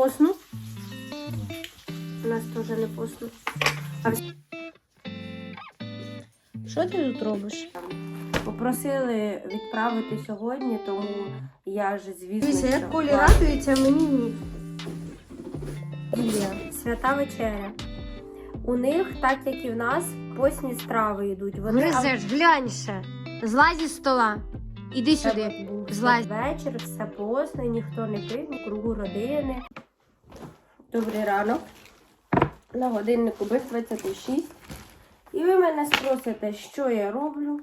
Постну? У нас теж не постну. А Що ти тут робиш? Попросили відправити сьогодні, тому я ж звісно. Дивіться, як Колі радується, мені ні. Ілля. Свята вечеря. У них, так як і в нас, постні страви йдуть. Вони Гризеш, глянь ще. Злазь із стола. Іди сюди. був Злазь. вечір, все постне, ніхто не пив, кругу родини. Добрий ранок. На годиннику без 26. І ви мене спросите, що я роблю,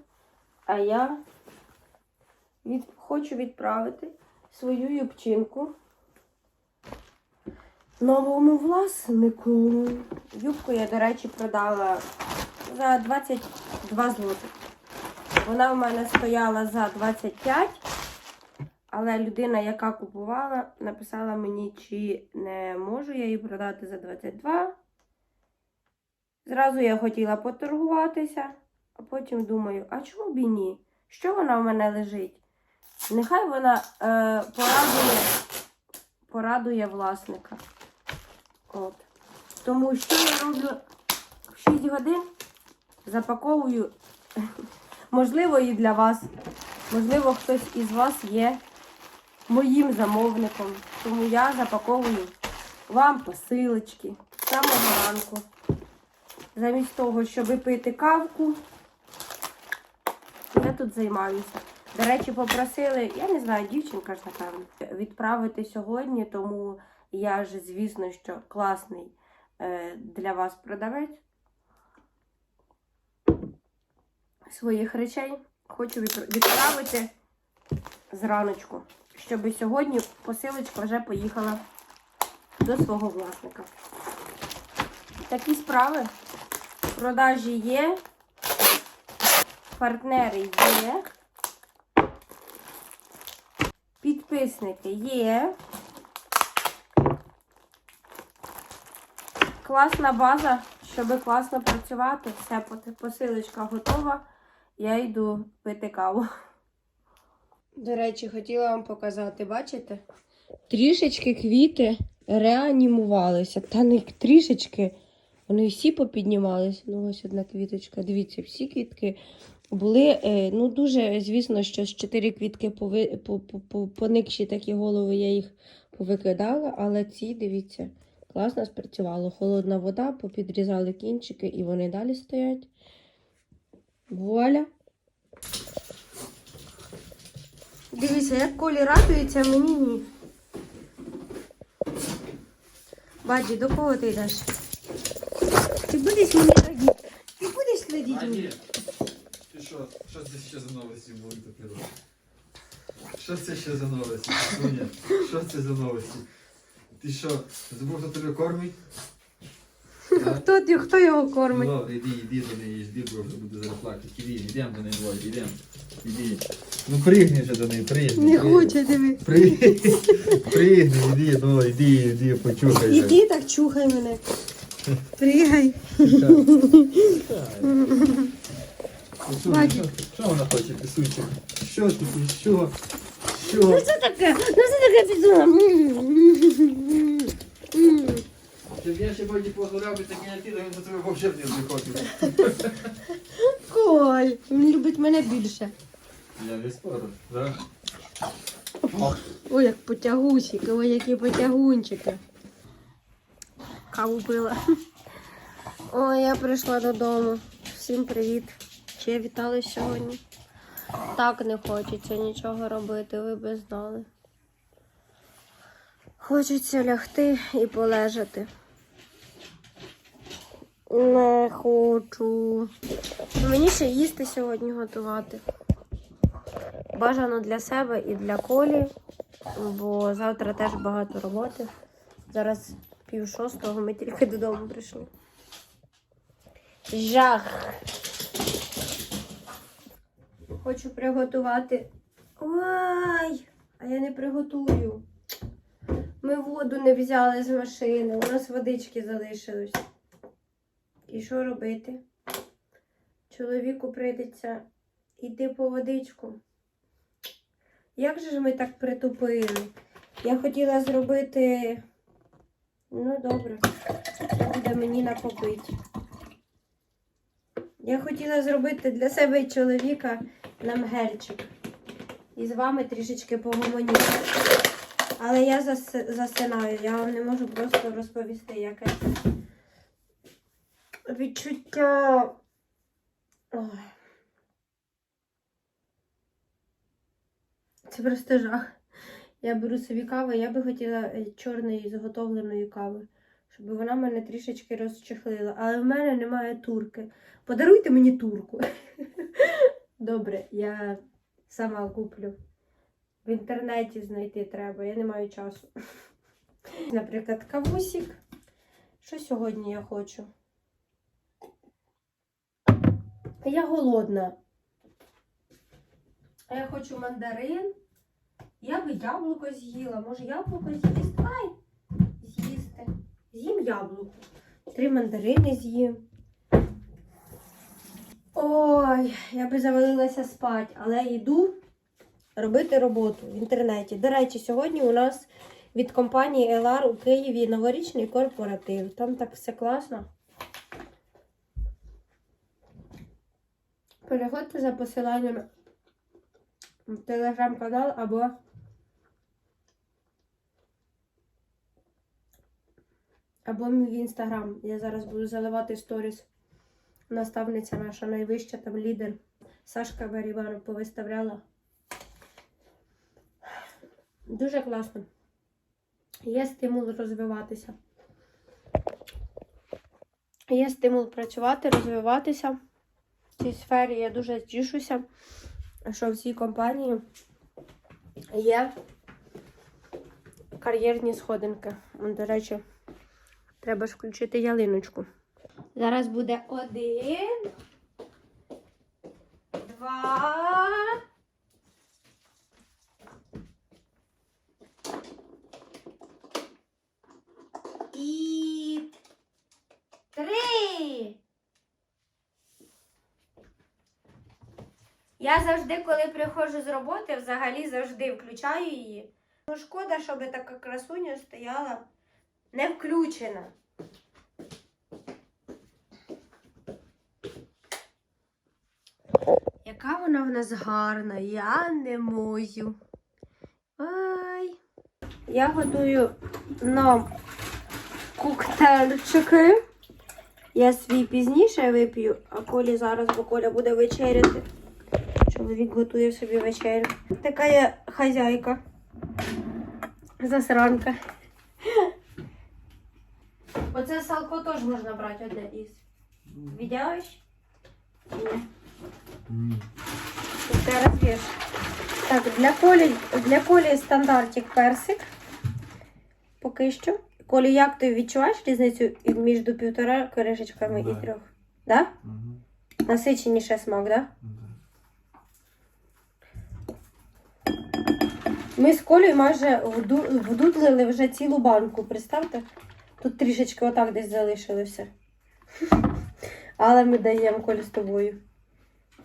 а я від... хочу відправити свою юбчинку новому власнику. Юбку я, до речі, продала за 22 злотих. Вона в мене стояла за 25, але людина, яка купувала, написала мені, чи не можу я її продати за 22. Зразу я хотіла поторгуватися, а потім думаю, а чому б і ні? Що вона в мене лежить? Нехай вона е, порадує, порадує власника. От. Тому що я роблю в 6 годин, запаковую Можливо, і для вас. Можливо, хтось із вас є моїм замовником. Тому я запаковую вам посилочки з самого ранку. Замість того, щоб пити кавку, я тут займаюся. До речі, попросили, я не знаю, дівчинка ж напевно, відправити сьогодні, тому я ж, звісно, що класний е, для вас продавець своїх речей хочу відпра- відправити зраночку, щоб сьогодні посилочка вже поїхала до свого власника. Такі справи. Продажі є, партнери є, підписники є. Класна база, щоб класно працювати. Все, посилочка готова. Я йду пити каву. До речі, хотіла вам показати, бачите? Трішечки квіти реанімувалися. Та не трішечки. Вони всі попіднімалися. Ну, ось одна квіточка. Дивіться, всі квітки були. е, ну, дуже, звісно, що з чотири квітки поникші такі голови, я їх повикидала, але ці, дивіться, класно спрацювало. Холодна вода, попідрізали кінчики, і вони далі стоять. Вуаля. Дивіться, як Колі радується, а мені ні. Баджі, до кого ти йдеш? Ти будеш мені радіти? Ти будеш радіти мені? Ти що? Що це ще за новості були такі? Що це ще за новості? Соня, що це за новості? Ти що, забув, хто тебе кормить? Хто, ти- хто його кормить? Ну, іди, іди до неї, жди, бо вже буде зараз плакати. Іди, йдемо до неї двоє, йдемо. Іди. Ну пригни вже до неї, пригни. Не пригни. хоче диви. Пригни, пригни, іди, ну, іди, іди, почухай. Іди так чухай мене. Пригай. Що, Бачиш? що, що вона хоче, писучик? Що ти, що? Що? Ну це таке? Ну це таке підула. Я ще потім позволяв би такі на тіло, він до тебе взагалі не приходив. Коль, він любить мене більше. Я не спорю, да? Ой, як потягусики, ой, які потягунчики. Каву пила. Ой, я прийшла додому. Всім привіт. Чи вітали сьогодні? Так не хочеться нічого робити, ви би знали. Хочеться лягти і полежати. Не хочу. Мені ще їсти сьогодні готувати. Бажано для себе і для колі, бо завтра теж багато роботи. Зараз пів шостого ми тільки додому прийшли. Жах. Хочу приготувати. Ой, а я не приготую. Ми воду не взяли з машини, у нас водички залишилось. І що робити? Чоловіку прийдеться йти по водичку. Як же ж ми так притупили? Я хотіла зробити Ну, добре. Це буде мені на побить. Я хотіла зробити для себе і чоловіка намгельчик. І з вами трішечки погомоніти. Але я засинаю, я вам не можу просто розповісти, яке відчуття. Ой. Це просто жах. Я беру собі каву, я би хотіла е, чорної зготовленої кави, щоб вона мене трішечки розчехлила. Але в мене немає турки. Подаруйте мені турку. Добре, я сама куплю. В інтернеті знайти треба, я не маю часу. Наприклад, кавусік. Що сьогодні я хочу? Я голодна. А я хочу мандарин. Я би яблуко з'їла. Може яблуко з'їсти? Ай! З'їсти. З'їм яблуко. Три мандарини з'їм. Ой, я би завалилася спати, але йду робити роботу в інтернеті. До речі, сьогодні у нас від компанії LR у Києві новорічний корпоратив. Там так все класно. Переходьте за посиланням в телеграм-канал або або мій інстаграм. Я зараз буду заливати сторіс. Наставниця наша найвища, там лідер. Сашка Варіванов повиставляла. Дуже класно. Є стимул розвиватися. Є стимул працювати, розвиватися цій сфері. Я дуже тішуся, що в цій компанії є кар'єрні сходинки. До речі, треба ж включити ялиночку. Зараз буде один, два. І три. Я завжди, коли приходжу з роботи, взагалі завжди включаю її. Ну, шкода, щоб така красуня стояла не включена. Яка вона в нас гарна, я не можу. Ай. Я готую нам коктейльчики. Я свій пізніше вип'ю, а Колі зараз, бо Коля буде вечеряти. Чоловік готує собі вечерю. Така я хазяйка. Засранка. Оце салко теж можна брати одне із. Віддяєш? Ні. Розб'єш. Так, для Колі, для Колі стандартик персик. Поки що. Колі, як ти відчуваєш різницю між півтора коришечками Да. і трьох? Да? Мгм. Насиченіше смак, да? Да. Ми з Колею майже вду- вдудлили вже цілу банку, представте? Тут трішечки отак десь залишилося. Але ми даємо Колі з тобою.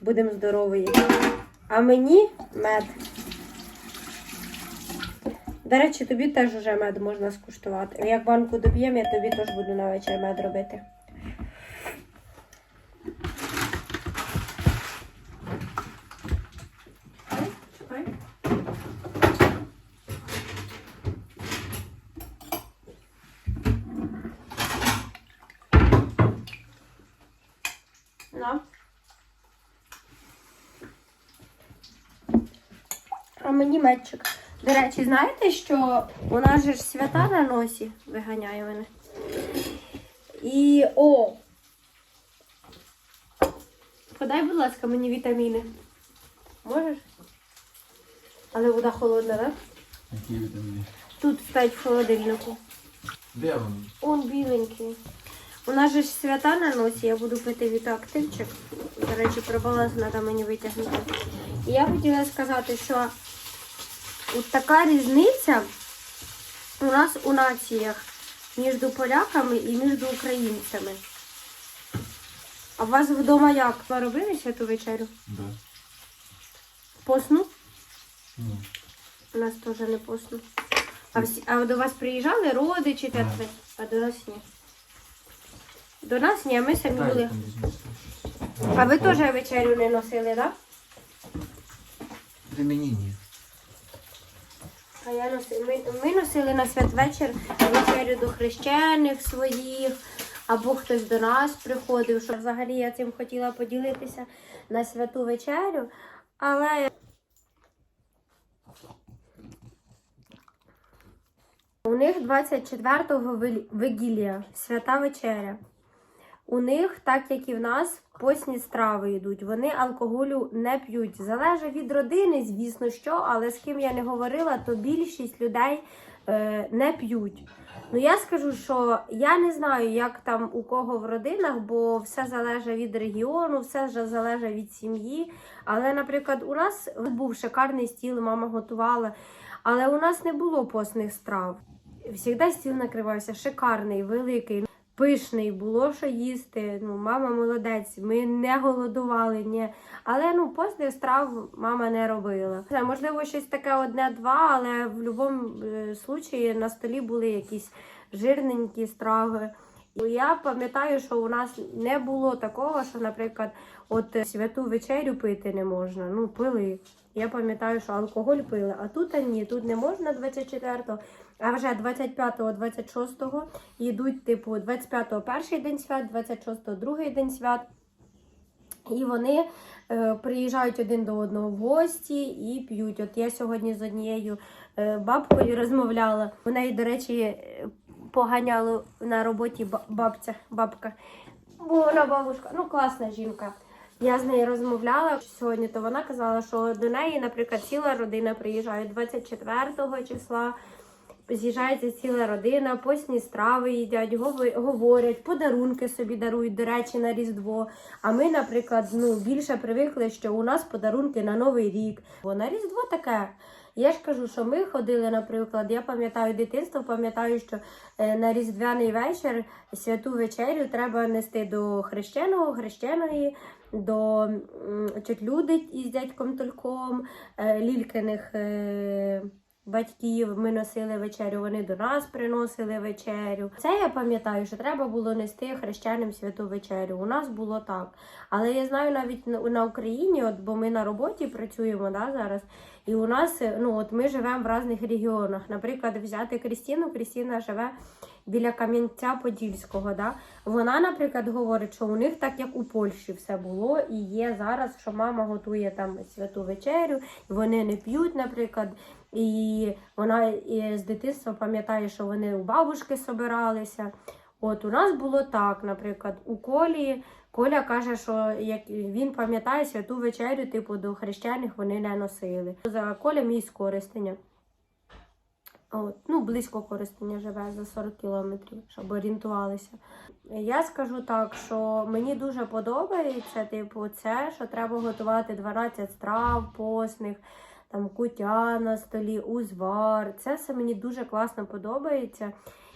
Будемо здорові. А мені мед. До речі, тобі теж вже мед можна скуштувати. Як банку доб'ємо, я тобі теж буду на вечір мед робити. На. А мені медчик. До речі, знаєте, що у нас же ж свята на носі виганяє мене. І о! Подай, будь ласка, мені вітаміни. Можеш? Але вода холодна, так? Які вітаміни? Тут стоять в холодильнику. Де вони? Он біленький. У нас же свята на носі, я буду пити вітоактивчик. До речі, про баланс треба мені витягнути. І я хотіла сказати, що от така різниця у нас у націях між поляками і між українцями. А у вас вдома як? Ви робили святу вечерю? Да. Посну? Ні. У нас теж не посну. А, всі, а до вас приїжджали родичі та а до нас ні. До нас ні, а ми самі були. А ви теж вечерю не носили, так? При мені ні. А я носила. Ми, ми носили на святвечір вечерю до хрещених своїх, або хтось до нас приходив, що взагалі я цим хотіла поділитися на святу вечерю. Але у них 24-го вилі- вигілля, свята вечеря. У них, так як і в нас, постні страви йдуть. Вони алкоголю не п'ють. Залежить від родини, звісно, що, але з ким я не говорила, то більшість людей е, не п'ють. Ну я скажу, що я не знаю, як там у кого в родинах, бо все залежить від регіону, все залежить від сім'ї. Але, наприклад, у нас був шикарний стіл, мама готувала, але у нас не було постних страв. Всігда стіл накривався шикарний, великий. Пишний, було що їсти. Ну, мама молодець, ми не голодували, ні. Але ну, постних страв мама не робила. Можливо, щось таке одне-два, але в будь-якому випадку на столі були якісь жирненькі страви. І Я пам'ятаю, що у нас не було такого, що, наприклад, от е, святу вечерю пити не можна. Ну, пили. Я пам'ятаю, що алкоголь пили, а тут ні, тут не можна 24-го, а вже 25-го, 26-го йдуть, типу, 25-го перший день свят, 26-го другий день свят. І вони е, приїжджають один до одного в гості і п'ють. От я сьогодні з однією е, бабкою розмовляла. У неї, до речі, поганяло на роботі бабця, бабка. Вона бабушка, ну класна жінка. Я з нею розмовляла сьогодні, то вона казала, що до неї, наприклад, ціла родина приїжджає 24 числа. З'їжджається ціла родина, постні страви їдять, говорять, подарунки собі дарують, до речі, на Різдво. А ми, наприклад, ну, більше привикли, що у нас подарунки на Новий рік. Бо на Різдво таке. Я ж кажу, що ми ходили, наприклад, я пам'ятаю дитинство, пам'ятаю, що е, на Різдвяний вечір святу вечерю треба нести до хрещеного, хрещеної, до чуть із дядьком Тольком, е, лількиних. Батьків ми носили вечерю, вони до нас приносили вечерю. Це я пам'ятаю, що треба було нести хрещеним святу вечерю. У нас було так. Але я знаю навіть на, на Україні, от бо ми на роботі працюємо да, зараз. І у нас е, ну от ми живемо в різних регіонах. Наприклад, взяти Крістіну. Крістіна живе біля Кам'янця Подільського. Да? Вона, наприклад, говорить, що у них так як у Польщі все було, і є зараз, що мама готує там святу вечерю, і вони не п'ють, наприклад. І вона з дитинства пам'ятає, що вони у бабушки собиралися. От у нас було так, наприклад, у Колі. Коля каже, що як він пам'ятає святу вечерю, типу до хрещених вони не носили. За Коля мій з Коростеня. От, ну, близько Коростеня живе за 40 кілометрів, щоб орієнтувалися. Я скажу так, що мені дуже подобається, типу, це, що треба готувати 12 страв постних, там кутя на столі, узвар. Це все мені дуже класно подобається.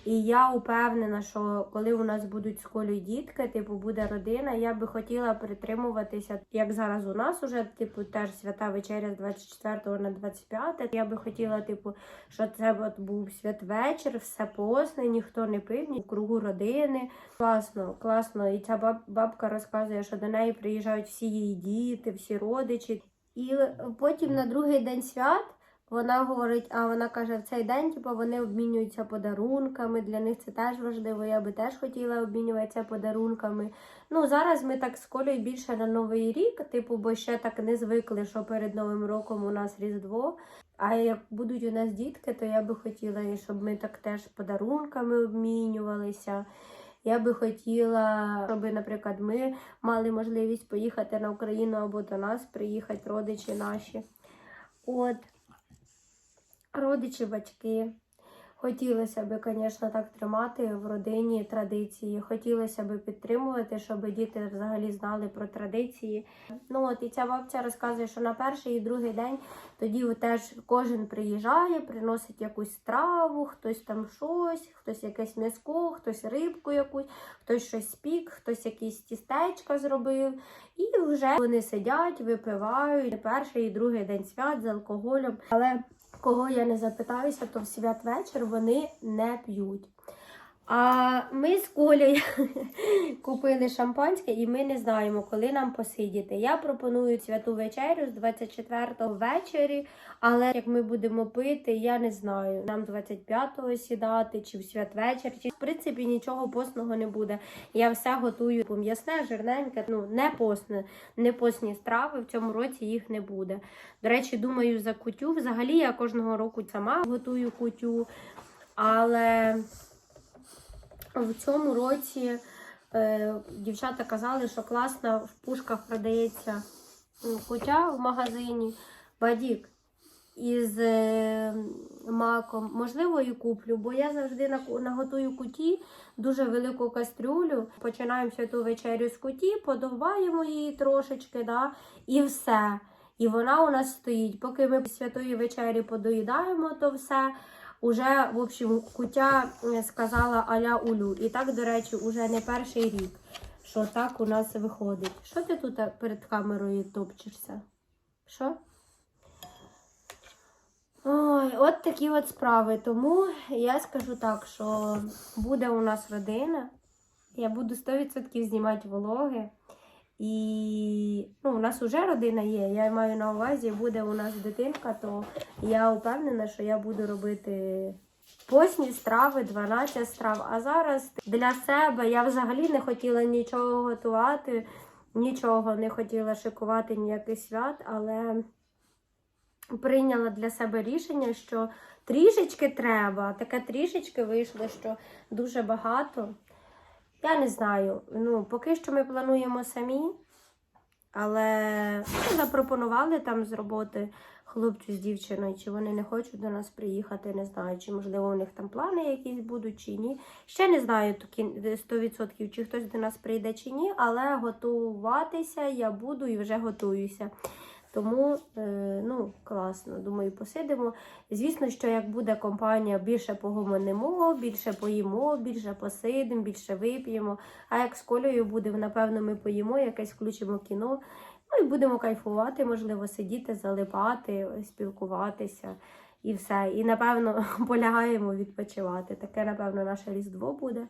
І я упевнена, що коли у нас будуть з Колею дітки, типу буде родина, я би хотіла притримуватися, як зараз у нас уже, типу, теж свята вечеря з 24 на 25. Я би хотіла, типу, що це от був святвечір, все посне, ніхто не пив, ні в кругу родини. Класно, класно. І ця баб, бабка розказує, що до неї приїжджають всі її діти, всі родичі. І потім на другий день свят. Вона говорить, а вона каже, в цей день типу, вони обмінюються подарунками. Для них це теж важливо. Я би теж хотіла обмінюватися подарунками. Ну зараз ми так з Колею більше на новий рік, типу, бо ще так не звикли, що перед новим роком у нас Різдво. А як будуть у нас дітки, то я би хотіла, щоб ми так теж подарунками обмінювалися. Я би хотіла, щоб, наприклад, ми мали можливість поїхати на Україну або до нас приїхати родичі наші. От родичі, батьки. Хотілося б, звісно, так тримати в родині традиції. Хотілося б підтримувати, щоб діти взагалі знали про традиції. Ну от і ця бабця розказує, що на перший і другий день тоді теж кожен приїжджає, приносить якусь страву, хтось там щось, хтось якесь м'яско, хтось рибку якусь, хтось щось спік, хтось якісь тістечка зробив. І вже вони сидять, випивають перший і другий день свят з алкоголем. Але кого я не запитаюся, то в святвечір вони не п'ють. А ми з Колею купили шампанське і ми не знаємо, коли нам посидіти. Я пропоную святу вечерю з 24-го ввечері, але як ми будемо пити, я не знаю. Нам 25-го сідати, чи в святвечір, чи в принципі нічого постного не буде. Я все готую м'ясне, жирненьке, ну не постне, не постні страви. В цьому році їх не буде. До речі, думаю за кутю. Взагалі я кожного року сама готую кутю, але в цьому році е, дівчата казали, що класно в пушках продається кутя в магазині. Бадік із е, маком. Можливо, і куплю, бо я завжди наготую куті дуже велику кастрюлю. Починаємо святу вечерю з куті, подовбаємо її трошечки, да, і все. І вона у нас стоїть. Поки ми святої вечері подоїдаємо, то все. Уже, в общем, кутя сказала аля улю. І так, до речі, уже не перший рік, що так у нас виходить. Що ти тут е, перед камерою топчешся? Що? Ой, от такі от справи. Тому я скажу так, що буде у нас родина. Я буду 100% знімати влоги. І ну, у нас вже родина є. Я маю на увазі, буде у нас дитинка, то я впевнена, що я буду робити постні страви, 12 страв. А зараз для себе я взагалі не хотіла нічого готувати, нічого не хотіла шикувати ніяких свят, але прийняла для себе рішення, що трішечки треба. Таке трішечки вийшло, що дуже багато. Я не знаю. Ну, поки що ми плануємо самі, але ну, запропонували там з роботи хлопцю з дівчиною, чи вони не хочуть до нас приїхати, не знаю, чи можливо у них там плани якісь будуть, чи ні. Ще не знаю такі 100%, чи хтось до нас прийде, чи ні, але готуватися я буду і вже готуюся. Тому, е, ну, класно, думаю, посидимо. Звісно, що як буде компанія, більше погомонимо, більше поїмо, більше посидимо, більше вип'ємо. А як з колею буде, напевно, ми поїмо, якесь включимо кіно. Ну і будемо кайфувати, можливо, сидіти, залипати, спілкуватися і все. І напевно полягаємо відпочивати. Таке, напевно, наше Різдво буде.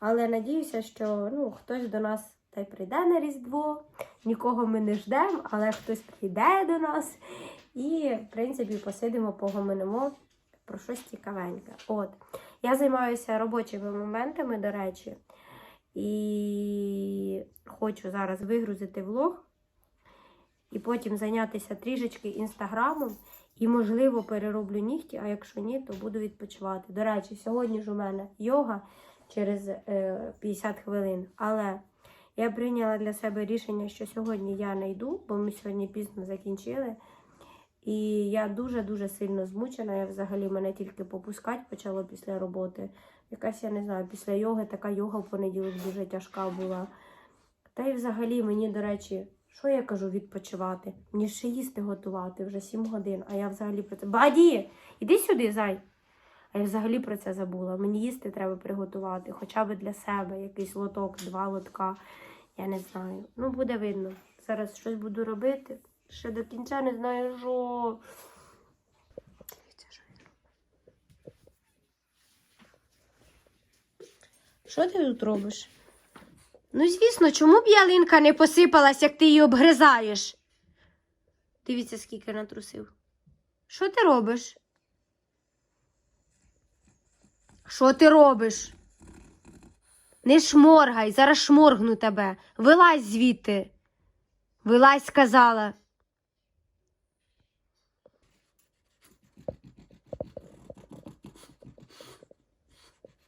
Але надіюся, що ну, хтось до нас та й прийде на Різдво. Нікого ми не ждемо, але хтось прийде до нас. І, в принципі, посидимо, погомонимо про щось цікавеньке. От. Я займаюся робочими моментами, до речі, і хочу зараз вигрузити влог, і потім зайнятися трішечки інстаграмом. І, можливо, перероблю нігті, а якщо ні, то буду відпочивати. До речі, сьогодні ж у мене йога через е, 50 хвилин. Але я прийняла для себе рішення, що сьогодні я не йду, бо ми сьогодні пізно закінчили. І я дуже-дуже сильно змучена. Я взагалі мене тільки попускати почало після роботи. Якась, я не знаю, після йоги така йога в понеділок дуже тяжка була. Та й взагалі мені, до речі, що я кажу відпочивати? Мені ще їсти готувати вже 7 годин, а я взагалі про це. Баді! Іди сюди, зай! А я взагалі про це забула. Мені їсти треба приготувати, хоча б для себе якийсь лоток, два лотка. Я не знаю. Ну, буде видно. Зараз щось буду робити. Ще до кінця не знаю, що. Що. Ти тут робиш? Ну, звісно, чому б ялинка не посипалась, як ти її обгризаєш? Дивіться, скільки натрусив. Що ти робиш? Що ти робиш? Не шморгай, зараз шморгну тебе. Вилазь звідти. Вилазь, сказала.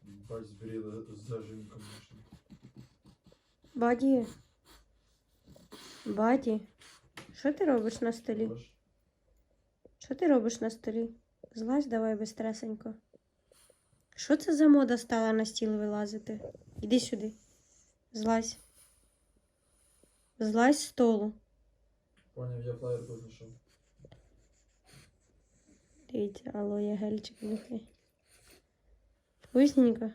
Бач, зберіла зажимка машина. Баді. Баді. Що ти робиш на столі? Що ти робиш на столі? Злазь давай безстресенько. Що це за мода стала на стіл вилазити? Іди сюди. Злазь. Злазь з столу. Поняв, я флаєр знайшов. Дивіться, алоє гельчик нюхай. Вкусненько.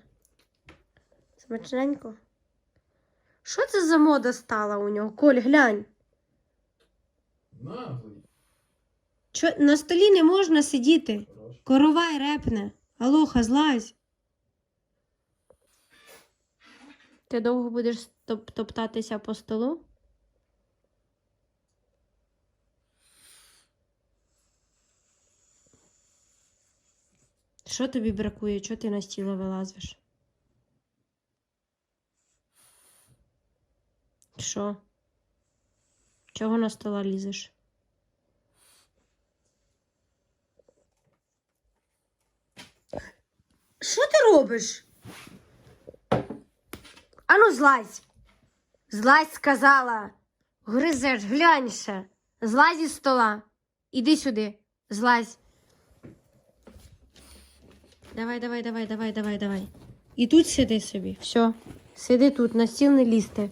Смачненько. Що це за мода стала у нього? Коль, глянь. Наглий. Чо на столі не можна сидіти? Коровай репне. Алоха, злазь. Ти довго будеш топ- топтатися по столу? Що тобі бракує? Чого ти на стіло вилазиш? Що? Чого на стола лізеш? Що ти робиш? Ану, злазь. Злазь сказала. Гризеш, гляньше. Злазь із стола. Іди сюди. Злазь. Давай, давай, давай, давай, давай, давай. І тут сиди собі. Все. Сиди тут, на стіл не лізти.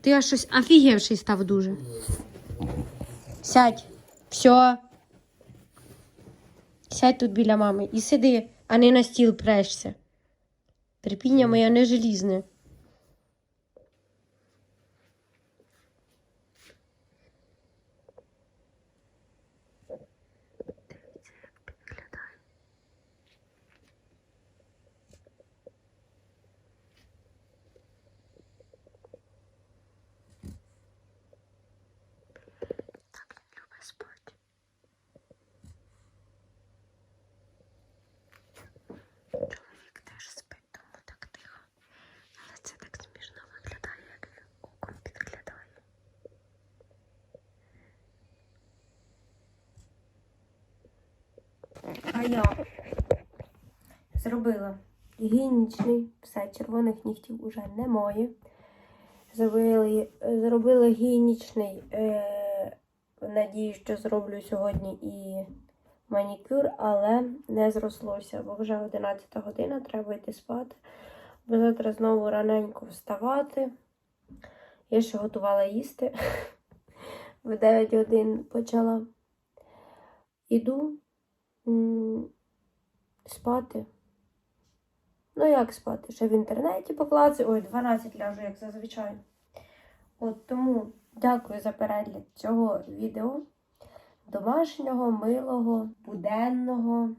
Ти аж щось офігевший став дуже. Сядь. Все. Сядь тут біля мами і сиди, а не на стіл прешся. Терпіння моє не желізне. Так він любить спати. Чоловік теж спить, тому так тихо. Але це так смішно виглядає, як він оком підглядає. А я зробила гігієнічний, все, червоних нігтів уже немає. Зробили, зробила гігієнічний, е, надію, що зроблю сьогодні і манікюр, але не зрослося, бо вже 11 година, треба йти спати. Бо завтра знову раненько вставати. Я ще готувала їсти. В 9 годин почала. Іду спати. Ну, як спати? Ще в інтернеті поклацаю. Ой, 12 ляжу, як зазвичай. От тому дякую за перегляд цього відео. Домашнього, милого, буденного.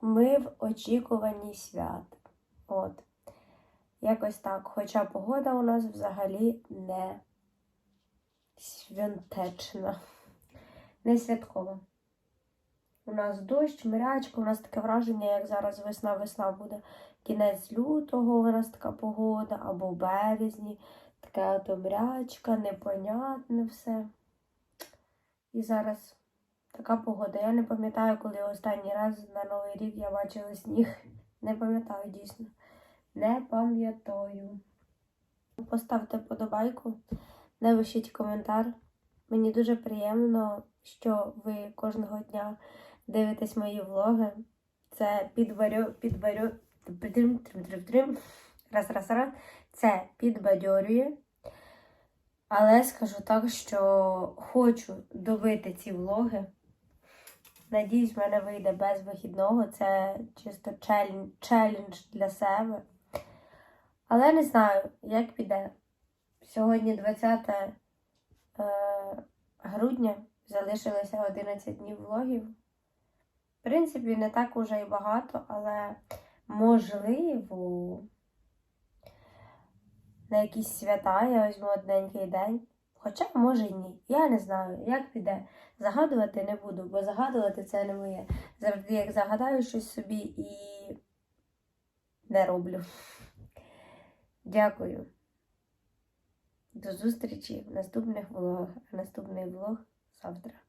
Ми в очікуванні свят. От. Якось так. Хоча погода у нас взагалі не святечна, не святкова. У нас дощ, мирячка, у нас таке враження, як зараз весна-весна буде. Кінець лютого у нас така погода, або в березні. Така ото мрячка, непонятне все. І зараз така погода. Я не пам'ятаю, коли останній раз на Новий рік я бачила сніг. Не пам'ятаю дійсно. Не пам'ятаю. Поставте подобайку, напишіть коментар. Мені дуже приємно, що ви кожного дня дивитесь мої влоги. Це підбарю, підбарю, трим, трим, трим, раз, раз, раз. Це підбадьорює. Але скажу так, що хочу добити ці влоги. Надіюсь, в мене вийде без вихідного. Це чисто челендж, челендж для себе. Але не знаю, як піде. Сьогодні 20 е, грудня залишилося 11 днів влогів. В принципі, не так уже і багато, але можливо, на якісь свята я візьму одненький день. Хоча, може, й ні. Я не знаю, як піде. Загадувати не буду, бо загадувати це не моє. Завжди як загадаю щось собі і не роблю. Дякую. До зустрічі в наступних влогах. Наступний влог завтра.